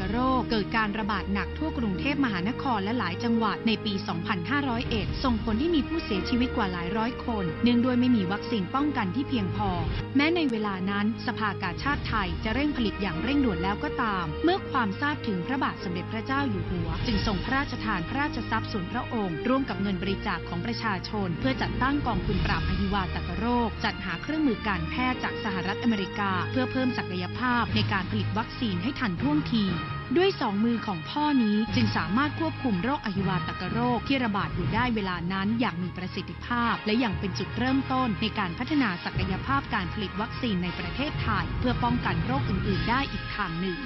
กโรค เกิดการระบาดหนักทั่วกรุงเทพมหานครและหลายจังหวัดในปี 2501 ส่งผลที่มีผู้เสียชีวิตกว่าหลายร้อยคน เนื่องด้วยไม่มีวัคซีนป้องกันที่เพียงพอ แม้ในเวลานั้นสภากาชาติไทยจะเร่งผลิตอย่างเร่งด่วนแล้วก็ตาม เมื่อความทราบถึงพระบาทสมเด็จพระเจ้าอยู่หัว จึงส่งพระราชทานพระราชทรัพย์ส่วนพระองค์ ร่วมกับเงินบริจาคของประชาชน เพื่อจัดตั้งกองทุนปราบพหิวาตกโรค จัดหาเครื่องมือการแพทย์จากสหรัฐอเมริกา เพื่อเพิ่มศักยภาพในการผลิตวัคซีนให้ทันท่วงที ด้วยสองมือของพ่อนี้จึงสามารถควบคุมโรคอหิวาตกโรคที่ระบาดอยู่ได้เวลานั้นอย่างมีประสิทธิภาพ และยังเป็นจุดเริ่มต้นในการพัฒนาศักยภาพการผลิตวัคซีนในประเทศไทย เพื่อป้องกันโรคอื่น ๆ ได้อีกทางหนึ่ง